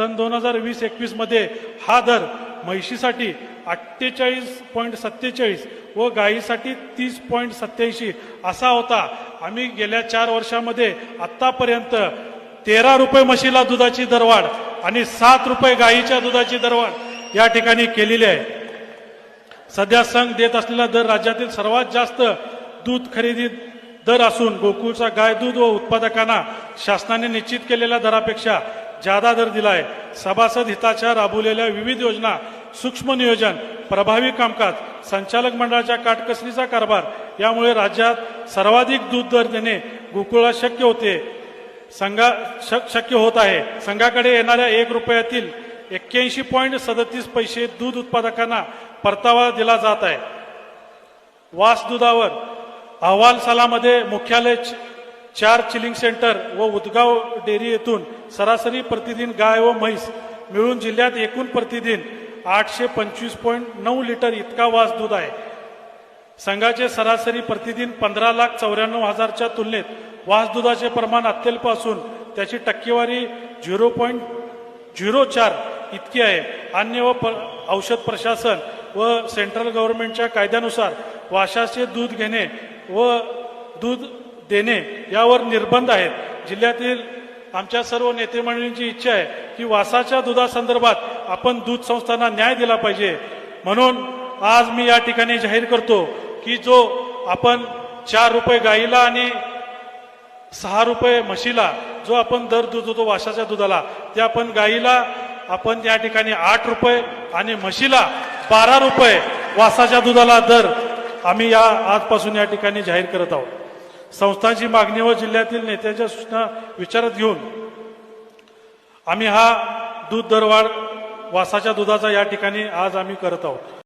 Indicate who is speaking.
Speaker 1: सन दोन हजार वीस एकवीसमध्ये हा दर म्हैशीसाठी अठ्ठेचाळीस पॉईंट सत्तेचाळीस व गायीसाठी तीस पॉईंट सत्याऐंशी असा होता. आम्ही गेल्या चार वर्षामध्ये आतापर्यंत तेरा रुपये म्हशीला दुधाची दरवाढ आणि सात रुपये गायीच्या दुधाची दरवाढ या ठिकाणी केलेली आहे. सध्या संघ देत असलेला दर राज्यातील सर्वात जास्त दूध खरेदी दर असून गोकुळचा गाय दूध व उत्पादकांना शासनाने निश्चित केलेल्या दरापेक्षा जादा दर दिला आहे सभासद हिताच्या राबवलेल्या विविध योजना सूक्ष्म नियोजन प्रभावी कामकाज संचालक मंडळाच्या काटकसरीचा कारभार यामुळे राज्यात सर्वाधिक दूध दर देणे गोकुळा शक्य होते. संघा शक- शक्य होत आहे. संघाकडे येणाऱ्या एक रुपयातील एक्क्याऐंशी पॉईंट सदतीस पैसे दूध उत्पादकांना परतावा दिला जात आहे. वास दुधावर अहवाल सालामध्ये मुख्यालय चार चिलिंग सेंटर व उदगाव डेअरी येथून सरासरी प्रतिदिन गाय व म्हैस मिळून जिल्ह्यात एकूण प्रतिदिन आठशे पंचवीस पॉईंट नऊ लिटर इतका वास दूध आहे. संघाचे सरासरी प्रतिदिन पंधरा लाख चौऱ्याण्णव हजारच्या तुलनेत वास दुधाचे प्रमाण अत्यल्प असून त्याची टक्केवारी झिरो पॉईंट झिरो चार इतकी आहे. अन्य व प- औषध प्रशासन व सेंट्रल गव्हर्नमेंटच्या कायद्यानुसार वाशाचे दूध घेणे व दूध देणे यावर निर्बंध आहेत. जिल्ह्यातील आमच्या सर्व नेते मंडळींची इच्छा आहे की वासाच्या दुधासंदर्भात आपण दूध संस्थांना न्याय दिला पाहिजे. म्हणून आज मी या ठिकाणी जाहीर करतो की जो आपण चार रुपये गाईला आणि सहा रुपये म्हशीला जो आपण दर दूध होतो वासाच्या दुधाला ते आपण गाईला आपण या ठिकाणी आठ रुपये आणि म्हशीला बारा रुपये वासाच्या दुधाला दर आम्ही या आजपासून या ठिकाणी जाहीर करत आहोत. संस्थांची मागणी व जिल्ह्यातील नेत्यांच्या सूचना विचारात घेऊन आम्ही हा दूध दरवाढ वासाच्या दुधाचा या ठिकाणी आज आम्ही करत आहोत.